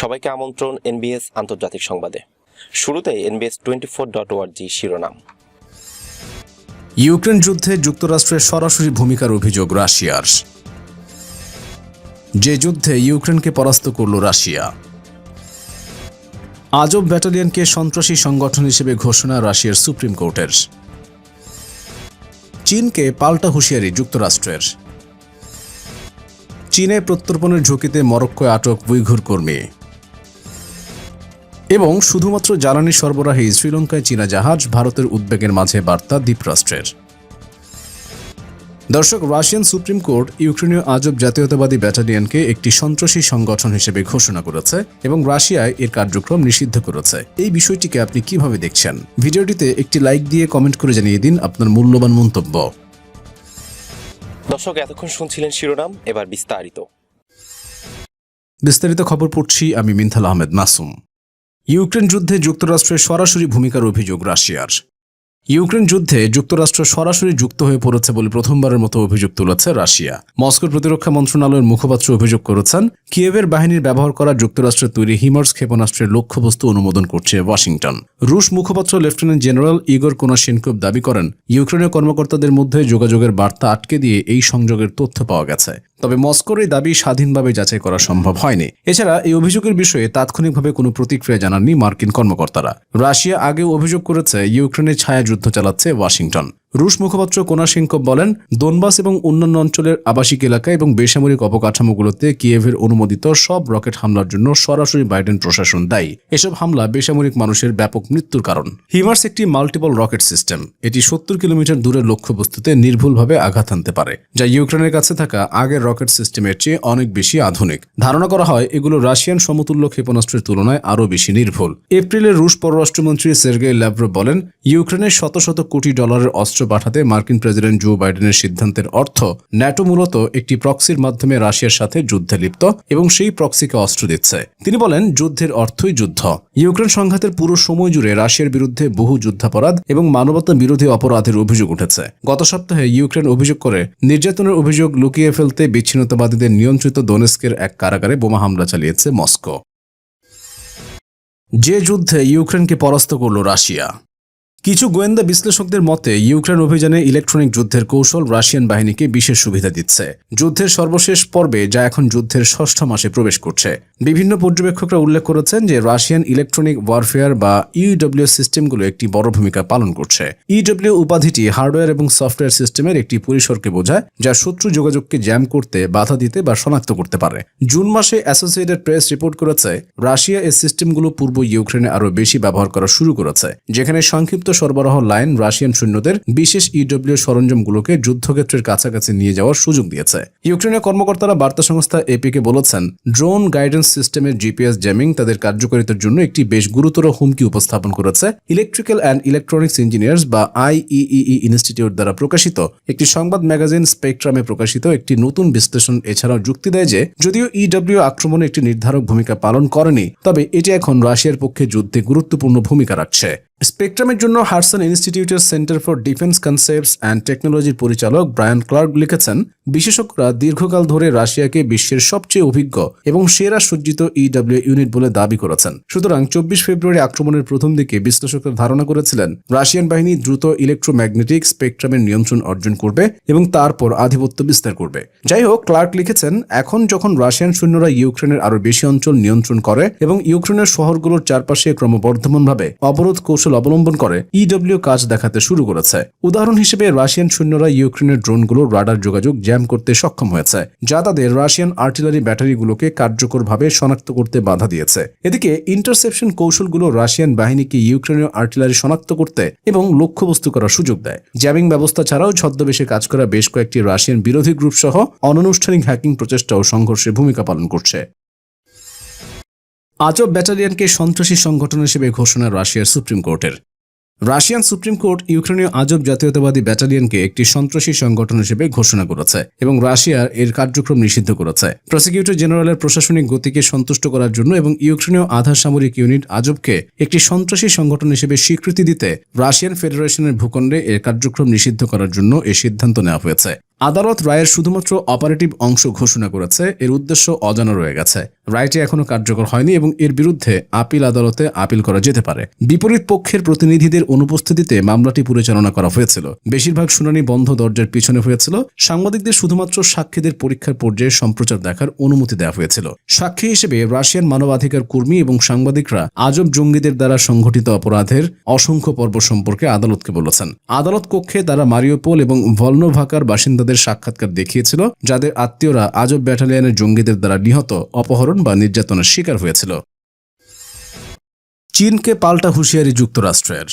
সবাইকে আমন্ত্রণ এনবিএস আন্তর্জাতিক সংবাদে। শুরুতে এনবিএস টোয়েন্টি ফোর ডট ওয়ার্জি শিরোনাম। ইউক্রেন যুদ্ধে যুক্তরাষ্ট্রের সরাসরি ভূমিকার অভিযোগ রাশিয়ার। যে যুদ্ধে ইউক্রেনকে পরাস্ত করল রাশিয়া। আজব ব্যাটালিয়নকে সন্ত্রাসী সংগঠন হিসেবে ঘোষণা রাশিয়ার সুপ্রিম কোর্টের। চীনকে পাল্টা হুঁশিয়ারি যুক্তরাষ্ট্রের। চীনে প্রত্যর্পণের ঝুঁকিতে মরক্কোয় আটক উইঘুর কর্মী। এবং শুধুমাত্র জ্বালানি সরবরাহে শ্রীলঙ্কায় চীনা জাহাজ ভারতের উদ্বেগের মাঝে বার্তা দ্বীপরাষ্ট্রের। দর্শক রাশিয়ান সুপ্রিম কোর্ট ইউক্রেনীয় আজব জাতীয়তাবাদী ব্যাটালিয়নকে একটি সন্ত্রাসী সংগঠন হিসেবে ঘোষণা করেছে এবং রাশিয়ায় এর কার্যক্রম নিষিদ্ধ করেছে। এই বিষয়টিকে আপনি কীভাবে দেখছেন? ভিডিওটিতে একটি লাইক দিয়ে কমেন্ট করে জানিয়ে দিন আপনার মূল্যবান মন্তব্য। দর্শক এতক্ষণ শুনছিলেন শিরোনাম এবার বিস্তারিত। বিস্তারিত খবর পড়ছি আমি মিনথাল আহমেদ মাসুম। ইউক্রেন যুদ্ধে যুক্তরাষ্ট্রের সরাসরি ভূমিকার অভিযোগ রাশিয়ার। ইউক্রেন যুদ্ধে যুক্তরাষ্ট্র সরাসরি যুক্ত হয়ে পড়েছে বলে প্রথমবারের মতো অভিযোগ তুলেছে রাশিয়া। মস্কোর প্রতিরক্ষা মন্ত্রণালয়ের মুখপাত্র অভিযোগ করেছেন, কিয়েভের বাহিনীর ব্যবহার করা যুক্তরাষ্ট্রের তৈরি হিমার্স ক্ষেপণাস্ত্রের লক্ষ্যবস্তু অনুমোদন করছে ওয়াশিংটন। রুশ মুখপাত্র লেফটেন্যান্ট জেনারেল ইগর কোনাশেনকোভ দাবি করেন ইউক্রেনের কর্মকর্তাদের মধ্যে যোগাযোগের বার্তা আটকে দিয়ে এই সংযোগের তথ্য পাওয়া গেছে। তবে মস্কোর এই দাবি স্বাধীনভাবে যাচাই করা সম্ভব হয়নি। এছাড়া এই অভিযোগের বিষয়ে তাৎক্ষণিকভাবে কোনো প্রতিক্রিয়া জানাননি মার্কিন কর্মকর্তারা। রাশিয়া আগেও অভিযোগ করেছে, ইউক্রেনের ছায়া যুদ্ধ চালাচ্ছে ওয়াশিংটন। রুশ মুখপাত্র কোনাশিঙ্কভ বলেন, দোনবাস এবং অন্যান্য অঞ্চলের আবাসিক এলাকা এবং বেসামরিক অবকাঠামোগুলোতে কিয়েভের অনুমোদিত সব রকেট হামলার জন্য সরাসরি বাইডেন প্রশাসন দায়ী। এসব হামলা বেসামরিক মানুষের ব্যাপক মৃত্যুর কারণ। হিমার্স একটি মাল্টিপল রকেট সিস্টেম। এটি সত্তর কিলোমিটার দূরের লক্ষ্যবস্তুতে নির্ভুলভাবে আঘাত হানতে পারে, যা ইউক্রেনের কাছে থাকা আগের রকেট সিস্টেমের চেয়ে অনেক বেশি আধুনিক। ধারণা করা হয়, এগুলো রাশিয়ান সমতুল্য ক্ষেপণাস্ত্রের তুলনায় আরও বেশি নির্ভুল। এপ্রিলে রুশ পররাষ্ট্রমন্ত্রী সের্গেই ল্যাভ্রভ বলেন ইউক্রেনের শত শত কোটি ডলারের অস্ত্র পাঠাতে মার্কিন প্রেসিডেন্ট জো বাইডেনের সিদ্ধান্তের অর্থ ন্যাটো মূলত একটি প্রক্সির মাধ্যমে রাশিয়ার সাথে যুদ্ধে লিপ্ত এবং সেই প্রক্সিকে অস্ত্র দিচ্ছে। তিনি বলেন, যুদ্ধের অর্থই যুদ্ধ। ইউক্রেন সংঘাতের পুরো সময় জুড়ে রাশিয়ার বিরুদ্ধে বহু যুদ্ধাপরাধ এবং মানবতা বিরোধী অপরাধের অভিযোগ উঠেছে। গত সপ্তাহে ইউক্রেন অভিযোগ করে, নির্যাতনের অভিযোগ লুকিয়ে ফেলতে বিচ্ছিন্নতাবাদীদের নিয়ন্ত্রিত দোনেস্কের এক কারাগারে বোমা হামলা চালিয়েছে মস্কো। যে যুদ্ধে ইউক্রেনকে পরাস্ত করল রাশিয়া। কিছু গোয়েন্দা বিশ্লেষকদের মতে, ইউক্রেন অভিযানে ইলেকট্রনিক যুদ্ধের কৌশল রাশিয়ান বাহিনীকে বিশেষ সুবিধা দিচ্ছে। যুদ্ধের সর্বশেষ পর্বে, যা এখন যুদ্ধের ষষ্ঠ মাসে প্রবেশ করছে। বিভিন্ন পর্যবেক্ষকরা উল্লেখ করেছেন যে রাশিয়ান ইলেকট্রনিক ওয়ারফেয়ার বা ইউডব্লিউ সিস্টেমগুলো একটি বড় ভূমিকা পালন করছে। ইডব্লিউ উপাধিটি হার্ডওয়্যার এবং সফটওয়্যার সিস্টেমের একটি পরিসরকে বোঝায়, যা শত্রু যোগাযোগকে জ্যাম করতে, বাধা দিতে বা শনাক্ত করতে পারে। জুন মাসে অ্যাসোসিয়েটেড প্রেস রিপোর্ট করেছে, রাশিয়া এই সিস্টেমগুলো পূর্ব ইউক্রেনে আরও বেশি ব্যবহার করা শুরু করেছে, যেখানে সংক্ষিপ্ত সরবরাহ লাইন রাশিয়ান সৈন্যদের বিশেষ ইডব্লিউ সরঞ্জামগুলোকে যুদ্ধক্ষেত্রের কাছাকাছি নিয়ে যাওয়ার সুযোগ দিয়েছে। ইউক্রেনের কর্মকর্তারা বার্তা সংস্থা এপিকে বলেছেন, ড্রোন গাইডেন্স সিস্টেমের জিপিএস জ্যামিং তাদের কার্যকারিতার জন্য একটি বেশ গুরুতর হুমকি উপস্থাপন করেছে। ইলেকট্রিক্যাল অ্যান্ড ইলেকট্রনিক্স ইঞ্জিনিয়ার্স বা আইইই ইনস্টিটিউট দ্বারা প্রকাশিত একটি সংবাদ ম্যাগাজিন স্পেকট্রামে প্রকাশিত একটি নতুন বিশ্লেষণ এছাড়াও যুক্তি দেয় যে, যদিও ইডব্লিউ আক্রমণে একটি নির্ধারক ভূমিকা পালন করেনি, তবে এটি এখন রাশিয়ার পক্ষে যুদ্ধে গুরুত্বপূর্ণ ভূমিকা রাখছে। স্পেকট্রামের জন্য হারসন ইনস্টিটিউটের Center for Defense Concepts and টেকনোলজির পরিচালক ব্রায়ান ক্লার্ক লিখেছেন, বিশেষজ্ঞরা দীর্ঘকাল ধরে রাশিয়াকে বিশ্বের সবচেয়ে অভিজ্ঞ এবং সেরা সজ্জিত ইডব্লিউ ইউনিট বলে দাবি করেছেন। সুতরাং চব্বিশ ফেব্রুয়ারি আক্রমণের প্রথম দিকে বিশ্লেষকরা ধারণা করেছিলেন, রাশিয়ান বাহিনী দ্রুত ইলেকট্রোম্যাগনেটিক স্পেকট্রামের নিয়ন্ত্রণ অর্জন করবে এবং তারপর আধিপত্য বিস্তার করবে। যাই হোক ক্লার্ক লিখেছেন, এখন যখন রাশিয়ান সৈন্যরা ইউক্রেনের আরও বেশি অঞ্চল নিয়ন্ত্রণ করে এবং ইউক্রেনের শহরগুলোর চারপাশে ক্রমবর্ধমানভাবে অবরোধ কৌশল অবলম্বন করে ইডব্লিউ কাজ দেখাতে শুরু করেছে। উদাহরণ হিসেবে রাশিয়ান সৈন্যরা ইউক্রেনের ড্রোনগুলোর রাডার যোগাযোগ জ্যাম করতে সক্ষম হয়েছে, যা তাদের রাশিয়ান আর্টিলারি ব্যাটারিগুলোকে কার্যকরভাবে শনাক্ত করতে বাধা দিয়েছে। এদিকে ইন্টারসেপশন কৌশলগুলো রাশিয়ান বাহিনীকে ইউক্রেনীয় আর্টিলারি শনাক্ত করতে এবং লক্ষ্যবস্তু করার সুযোগ দেয়। জ্যামিং ব্যবস্থা ছাড়াও ছদ্মবেশে কাজ করা বেশ কয়েকটি রাশিয়ান বিরোধী গ্রুপ সহ অনানুষ্ঠানিক হ্যাকিং প্রচেষ্টাও সংঘর্ষে ভূমিকা পালন করছে। আজব ব্যাটালিয়নকে সন্ত্রাসী সংগঠন হিসেবে ঘোষণা রাশিয়ার সুপ্রিম কোর্টের। রাশিয়ান সুপ্রিম কোর্ট ইউক্রেনীয় আজব জাতীয়তাবাদী ব্যাটালিয়নকে একটি সন্ত্রাসী সংগঠন হিসেবে ঘোষণা করেছে এবং রাশিয়ার এর কার্যক্রম নিষিদ্ধ করেছে। প্রসিকিউটর জেনারেলের প্রশাসনিক গতিকে সন্তুষ্ট করার জন্য এবং ইউক্রেনীয় আধা সামরিক ইউনিট আজবকে একটি সন্ত্রাসী সংগঠন হিসেবে স্বীকৃতি দিতে রাশিয়ান ফেডারেশনের ভূখণ্ডে এর কার্যক্রম নিষিদ্ধ করার জন্য এই সিদ্ধান্ত নেওয়া হয়েছে। আদালত রায়ের শুধুমাত্র অপারেটিভ অংশ ঘোষণা করেছে, এর উদ্দেশ্য অজানা রয়ে গেছে। রায়টি এখনও কার্যকর হয়নি এবং এর বিরুদ্ধে আপিল আদালতে আপিল করা যেতে পারে। বিপরীত পক্ষের প্রতিনিধিদের অনুপস্থিতিতে মামলাটি পরিচালনা করা হয়েছিল। বেশিরভাগ শুনানি বন্ধ দরজার পিছনে হয়েছিল। সাংবাদিকদের শুধুমাত্র সাক্ষীদের পরীক্ষার পর্যায়ে সম্প্রচার দেখার অনুমতি দেওয়া হয়েছিল। সাক্ষী হিসেবে রাশিয়ান মানবাধিকার কর্মী এবং সাংবাদিকরা আজব জঙ্গিদের দ্বারা সংঘটিত অপরাধের অসংখ্য পর্ব সম্পর্কে আদালতকে বলেছেন। আদালত কক্ষে তারা মারিওপোল এবং ভলনোভাকার বাসিন্দাদের সাক্ষাৎকার দেখিয়েছিল, যাদের আত্মীয়রা আজব ব্যাটালিয়নের জঙ্গিদের দ্বারা নিহত, অপহরণ বা নির্যাতনের শিকার হয়েছিল। চীনকে পাল্টা হুঁশিয়ারি যুক্তরাষ্ট্রের।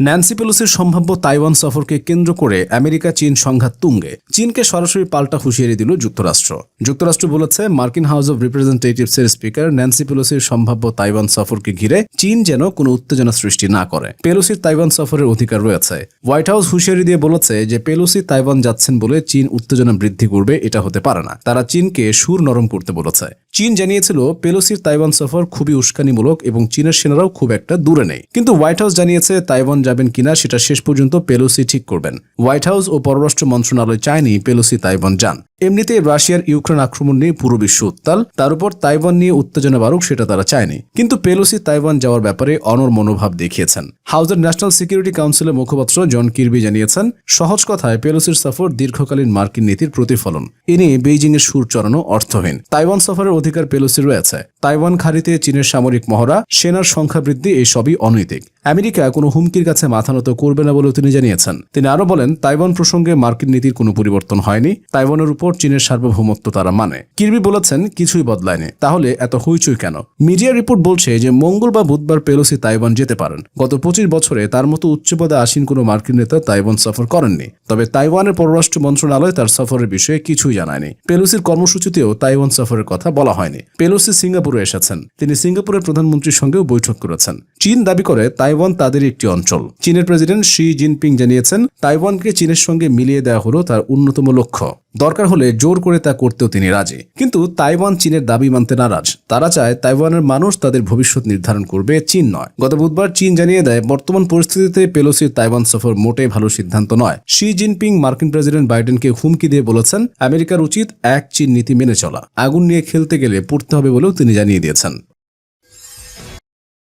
ন্যান্সি পেলোসির সম্ভাব্য তাইওয়ান সফরকে কেন্দ্র করে আমেরিকা, চীন সংঘাত তুঙ্গে। চীনকে সরাসরি পাল্টা হুঁশিয়ারি দিল যুক্তরাষ্ট্র। যুক্তরাষ্ট্র বলেছে, মার্কিন হাউস অব রিপ্রেজেন্টেটিভসের স্পিকার ন্যান্সি পেলোসির সম্ভাব্য তাইওয়ান সফরকে ঘিরে চীন যেন কোনো উত্তেজনা সৃষ্টি না করে। পেলোসির তাইওয়ান সফরের অধিকার রয়েছে। হোয়াইট হাউস হুঁশিয়ারি দিয়ে বলেছে যে, পেলোসি তাইওয়ান যাচ্ছেন বলে চীন উত্তেজনা বৃদ্ধি করবে, এটা হতে পারে না। তারা চীনকে সুর নরম করতে বলেছে। চীন জানিয়েছিল, পেলোসির তাইওয়ান সফর খুবই উস্কানিমূলক এবং চীনের সেনারাও খুব একটা দূরে নেই। কিন্তু হোয়াইট হাউস জানিয়েছে, তাইওয়ান যাবেন কিনা সেটা শেষ পর্যন্ত পেলোসি ঠিক করবেন। হোয়াইট হাউস ও পররাষ্ট্র মন্ত্রণালয় চায়নি পেলোসি তাইওয়ান যান। এমনিতেই রাশিয়ার ইউক্রেন আক্রমণ নিয়ে পুরো বিশ্ব উত্তাল, তার উপর তাইওয়ান নিয়ে উত্তেজনা বাড়ুক সেটা তারা চায়নি। কিন্তু পেলোসি তাইওয়ান যাওয়ার ব্যাপারে অনর মনোভাব দেখিয়েছেন। হাউজের ন্যাশনাল সিকিউরিটি কাউন্সিলের মুখপাত্র জন কিরবি জানিয়েছেন, সহজ কথায় পেলোসির সফর দীর্ঘকালীন মার্কিন নীতির প্রতিফলন। এ নিয়ে বেইজিং এর সুর চড়ানো অর্থহীন। তাইওয়ান সফরের অধিকার পেলোসি রয়েছে। তাইওয়ান খাড়িতে চীনের সামরিক মহড়া, সেনার সংখ্যা বৃদ্ধি এই সবই অনৈতিক। আমেরিকা কোনো হুমকির কাছে মাথা নত করবে না বলেও তিনি জানিয়েছেন। তিনি আরও বলেন, তাইওয়ান প্রসঙ্গে মার্কিন নীতির কোনো পরিবর্তন হয়নি। তাইওয়ানের উপর চীনের সার্বভৌমত্ব তারা মানে। কিরবি বলেছেন, কিছুই বদলায়নি। তাহলে এত হইচই কেন? মিডিয়া রিপোর্ট বলছে যে মঙ্গল বা বুধবার পেলোসি তাইওয়ান যেতে পারেন। গত পঁচিশ বছরে তার মতো উচ্চপদে আসীন কোনো মার্কিন নেতা তাইওয়ান সফর করেননি। তবে তাইওয়ানের পররাষ্ট্র মন্ত্রণালয় তার সফরের বিষয়ে কিছুই জানায়নি। পেলোসির কর্মসূচিতেও তাইওয়ান সফরের কথা বলা হয়নি। পেলোসি সিঙ্গাপুরে এসেছেন। তিনি সিঙ্গাপুরের প্রধানমন্ত্রীর সঙ্গেও বৈঠক করেছেন। চীন দাবি করে তাইওয়ান তাদের একটি অঞ্চল। চীনের প্রেসিডেন্ট শি জিনপিং জানিয়েছেন, তাইওয়ানকে চীনের সঙ্গে মিলিয়ে দেওয়া হলো তার অন্যতম লক্ষ্য। দরকার হলে জোর করে তা করতেও তিনি রাজি। কিন্তু তাইওয়ান চীনের দাবি মানতে নারাজ। তারা চায় তাইওয়ানের মানুষ তাদের ভবিষ্যৎ নির্ধারণ করবে, চীন নয়। গত বুধবার চীন জানিয়ে দেয়, বর্তমান পরিস্থিতিতে পেলোসির তাইওয়ান সফর মোটেই ভালো সিদ্ধান্ত নয়। শি জিনপিং, মার্কিন প্রেসিডেন্ট বাইডেনকে হুমকি দিয়ে বলেছেন, আমেরিকার উচিত এক চীন নীতি মেনে চলা। আগুন নিয়ে খেলতে গেলে পড়তে হবে বলেও তিনি জানিয়ে দিয়েছেন।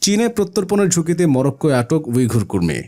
চীনে প্রত্যর্পণের ঝুঁকিতে মরক্কোয় আটক উইঘুর কর্মী।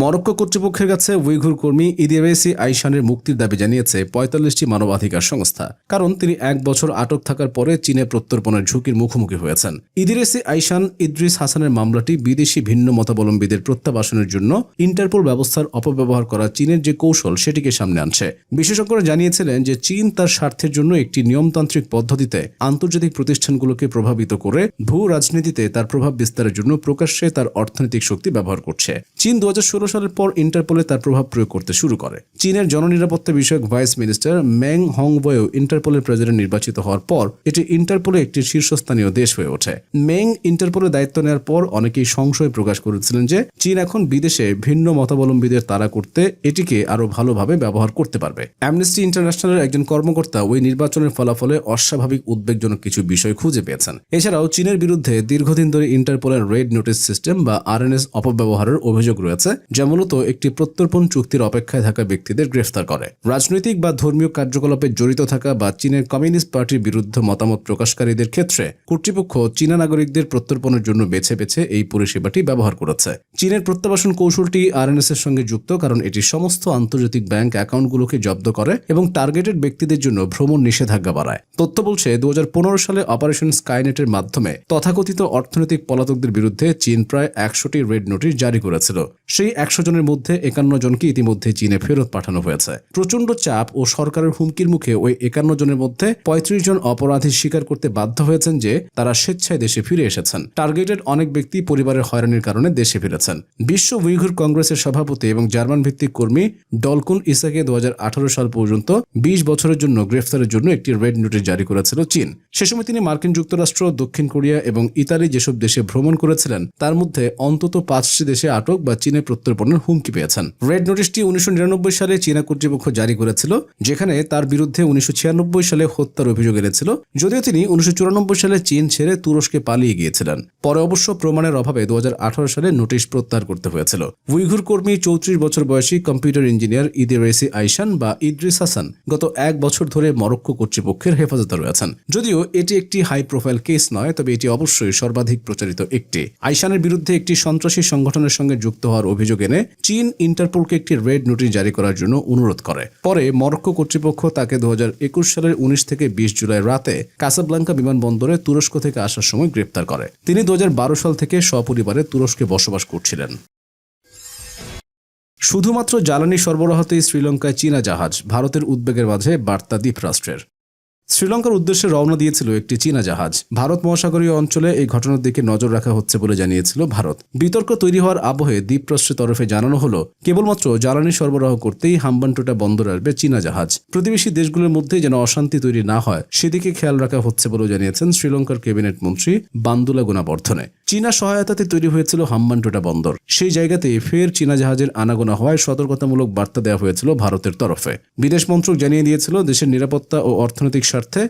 মরক্কো কর্তৃপক্ষের কাছে উইঘুর কর্মী ইদিরেসি আইশানের মুক্তির দাবি জানিয়েছে পঁয়তাল্লিশটি মানবাধিকার সংস্থা, কারণ তিনি এক বছর আটক থাকার পরে চীনে প্রত্যর্পণের ঝুঁকির মুখোমুখি হয়েছেন। ইদিরেসি আইশান ইদ্রিস হাসানের মামলাটি বিদেশি ভিন্ন মতাবলম্বীদের প্রত্যাবাসনের জন্য ইন্টারপোল ব্যবস্থার অপব্যবহার করা চীনের যে কৌশল, সেটিকে সামনে আনছে। বিশেষজ্ঞরা জানিয়েছিলেন যে চীন তার স্বার্থের জন্য একটি নিয়মতান্ত্রিক পদ্ধতিতে আন্তর্জাতিক প্রতিষ্ঠানগুলোকে প্রভাবিত করে ভূ রাজনীতিতে তার প্রভাব বিস্তারের জন্য প্রকাশ্যে তার অর্থনৈতিক শক্তি ব্যবহার করছে। চীন দু সালের পর ইন্টারপোলে তার প্রভাব প্রয়োগ করতে শুরু করে। চীনের জননিরাপত্তা বিষয়ক ভাইস মিনিস্টার ম্যাং হংবয়েও ইন্টারপোলের প্রেসিডেন্ট নির্বাচিত হওয়ার পর এটি ইন্টারপোলে একটি শীর্ষস্থানীয় দেশ হয়ে ওঠে। মেং ইন্টারপোলে দায়িত্ব নেওয়ার পর অনেকেই সংশয় প্রকাশ করেছিলেন যে চীন এখন বিদেশে ভিন্ন মতাবলম্বীদের তাড়া করতে এটিকে আরও ভালোভাবে ব্যবহার করতে পারবে। অ্যামনেস্টি ইন্টারন্যাশনালের একজন কর্মকর্তা ওই নির্বাচনের ফলাফলে অস্বাভাবিক উদ্বেগজনক কিছু বিষয় খুঁজে পেয়েছেন। এছাড়াও চীনের বিরুদ্ধে দীর্ঘদিন ধরে ইন্টারপোলের রেড নোটিস সিস্টেম বা আরএনএস অপব্যবহারের অভিযোগ রয়েছে। যা মূলত একটি প্রত্যর্পণ চুক্তির অপেক্ষায় থাকা ব্যক্তিদের গ্রেফতার করে। রাজনৈতিক বা ধর্মীয় কার্যকলাপে জড়িত থাকা বা চীনের কমিউনিস্ট পার্টির বিরুদ্ধে মতামত প্রকাশকারীদের ক্ষেত্রে কর্তৃপক্ষ চীনা নাগরিকদের প্রত্যর্পণের জন্য বেছে বেছে এই পরিষেবাটি ব্যবহার করেছে। চীনের প্রত্যাবাসন কৌশলটি আরএনএস এর সঙ্গে যুক্ত কারণ এটি সমস্ত আন্তর্জাতিক ব্যাংক অ্যাকাউন্টগুলোকে জব্দ করে এবং টার্গেটেড ব্যক্তিদের জন্য ভ্রমণ নিষেধাজ্ঞা বাড়ায়। তথ্য বলছে দু হাজার পনেরো সালে অপারেশন স্কাইনেটের মাধ্যমে তথাকথিত অর্থনৈতিক পলাতকদের বিরুদ্ধে চীন প্রায় একশোটি রেড নোটিশ জারি করেছিল। সেই একশো জনের মধ্যে একান্ন জনকে ইতিমধ্যে চীনে ফেরত পাঠানো হয়েছে। প্রচণ্ড চাপ ও সরকারের হুমকির মুখে ওই একান্ন জনের মধ্যে পঁয়ত্রিশ জন অপরাধী স্বীকার করতে বাধ্য হয়েছেন যে তারা স্বেচ্ছায় দেশে ফিরে এসেছেন। টার্গেটেড অনেক ব্যক্তি পরিবারের হয়রানির কারণে দেশে ফিরেছেন। বিশ্ব উইঘুর কংগ্রেসের সভাপতি এবং জার্মান ভিত্তিক কর্মী ডলকুন ইসাকে দু হাজার আঠারো সাল পর্যন্ত বিশ বছরের জন্য গ্রেফতারের জন্য একটি রেড নোটিশ জারি করেছিল চীন। সে সময় তিনি মার্কিন যুক্তরাষ্ট্র, দক্ষিণ কোরিয়া এবং ইতালি যেসব দেশে ভ্রমণ করেছিলেন, তার মধ্যে অন্তত পাঁচটি দেশে আটক বা চীনে প্রত্যর্পণের হুমকি পেয়েছেন। রেড নোটিশটি উনিশশো নিরানব্বই সালে চীনা কর্তৃপক্ষ জারি করেছিল, যেখানে তার বিরুদ্ধে উনিশশো ছিয়ানব্বই সালে হত্যার অভিযোগ এনেছিল। যদিও তিনি উনিশশো চুরানব্বই সালে চীন ছেড়ে তুরস্কে পালিয়ে গিয়েছিলেন। পরে অবশ্য প্রমাণের অভাবে দু সালে নোটিশ প্রত্যাহার করতে হয়েছিল। উইঘুর কর্মী চৌত্রিশ বছর বয়সী কম্পিউটার ইঞ্জিনিয়ার ইদিরেসি আইসান বা ইদ্রিস হাসান গত এক বছর ধরে মরক্কো কর্তৃপক্ষের হেফাজতে রয়েছেন। যদিও এটি একটি হাই প্রোফাইল কেস নয়, তবে এটি অবশ্যই সর্বাধিক প্রচারিত একটি। আইসানের বিরুদ্ধে একটি সন্ত্রাসী সংগঠনের সঙ্গে যুক্ত হওয়ার অভিযোগ এনে চীন ইন্টারপোলকে একটি রেড নোটিশ জারি করার জন্য অনুরোধ করে। পরে মরক্কো কর্তৃপক্ষ তাকে দু হাজার একুশ সালের উনিশ থেকে বিশ জুলাই রাতে কাসাব্লাঙ্কা বিমানবন্দরে তুরস্ক থেকে আসার সময় গ্রেপ্তার করে। তিনি দু হাজার বারো সাল থেকে সপরিবারে তুরস্কে বসবাস করছিলেন। শুধুমাত্র জ্বালানি সরবরাহতেই শ্রীলঙ্কায় চীনা জাহাজ, ভারতের উদ্বেগের মাঝে বার্তা দ্বীপ রাষ্ট্রের শ্রীলঙ্কার উদ্দেশ্যে রওনা দিয়েছিল একটি চীনা জাহাজ। ভারত মহাসাগরীয় অঞ্চলে এই ঘটনার দিকে নজর রাখা হচ্ছে বলে জানিয়েছিল ভারত। বিতর্ক তৈরি হওয়ার আবহে দ্বীপরাষ্ট্রের তরফে জানানো হলো, কেবলমাত্র জ্বালানি সরবরাহ করতেই হাম্বানটোটা বন্দর আসবে চীনা জাহাজ। প্রতিবেশী দেশগুলোর মধ্যে যেন অশান্তি তৈরি না হয়, সেদিকে খেয়াল রাখা হচ্ছে বলে জানিয়েছেন শ্রীলঙ্কার ক্যাবিনেট মন্ত্রী বান্দুলা গুণাবর্ধনে চীনা সহায়তাতে তৈরি হয়েছিল হাম্বানটোটা বন্দর। সেই জায়গাতে ফের চীনা জাহাজের আনাগোনা হওয়ায় সতর্কতামূলক বার্তা দেওয়া হয়েছিল ভারতের তরফে। বিদেশ মন্ত্রক জানিয়ে দিয়েছিল, দেশের নিরাপত্তা ও অর্থনৈতিক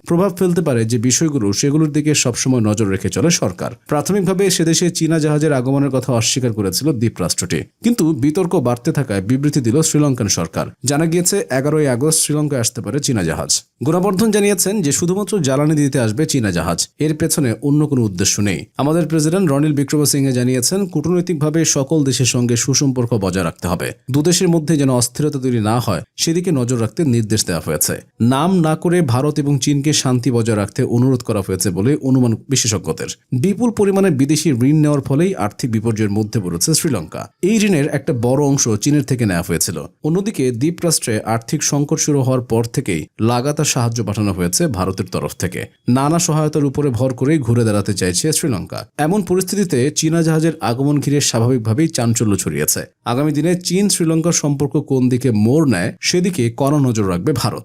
প্রভাব ফেলতে পারে যে বিষয়গুলো, সেগুলোর দিকে সবসময় নজর রেখে চলে সরকার। প্রাথমিকভাবে সেদেশে চীনা জাহাজের আগমনের কথা অস্বীকার করেছিল দ্বীপরাষ্ট্রটি। কিন্তু বিতর্ক বাড়তে থাকায় বিবৃতি দিল শ্রীলঙ্কান সরকার। জানা গিয়েছে, এগারোই আগস্ট শ্রীলঙ্কায় আসতে পারে চীনা জাহাজ। গুণাবর্ধন জানিয়েছেন যে শুধুমাত্র জ্বালানি দিতে আসবে চীনা জাহাজ। এর পেছনে অন্য কোনো উদ্দেশ্য নেই। আমাদের প্রেসিডেন্ট রনিল বিক্রমসিংহে জানিয়েছেন, কূটনৈতিকভাবে সকল দেশের সঙ্গে সুসম্পর্ক বজায় রাখতে হবে। দুদেশের মধ্যে যেন অস্থিরতা তৈরি না হয়, সেদিকে নজর রাখতে নির্দেশ দেওয়া হয়েছে। নাম না করে ভারত এবং চীনকে শান্তি বজায় রাখতে অনুরোধ করা হয়েছে বলে অনুমান বিশেষজ্ঞদের। বিপুল পরিমাণে বিদেশি ঋণ নেওয়ার ফলেই আর্থিক বিপর্যয়ের মধ্যে পড়েছে শ্রীলঙ্কা। এই ঋণের একটা বড় অংশ চীনের থেকে নেওয়া হয়েছিল। অন্যদিকে দ্বীপরাষ্ট্রে আর্থিক সংকট শুরু হওয়ার পর থেকেই লাগাতার সাহায্য পাঠানো হয়েছে ভারতের তরফ থেকে। নানা সহায়তার উপরে ভর করেই ঘুরে দাঁড়াতে চাইছে শ্রীলঙ্কা। এমন পরিস্থিতিতে চীনা জাহাজের আগমন ঘিরে স্বাভাবিকভাবেই চাঞ্চল্য ছড়িয়েছে। আগামী দিনে চীন শ্রীলঙ্কার সম্পর্ক কোন দিকে মোড় নেয়, সেদিকে কড়া নজর রাখবে ভারত।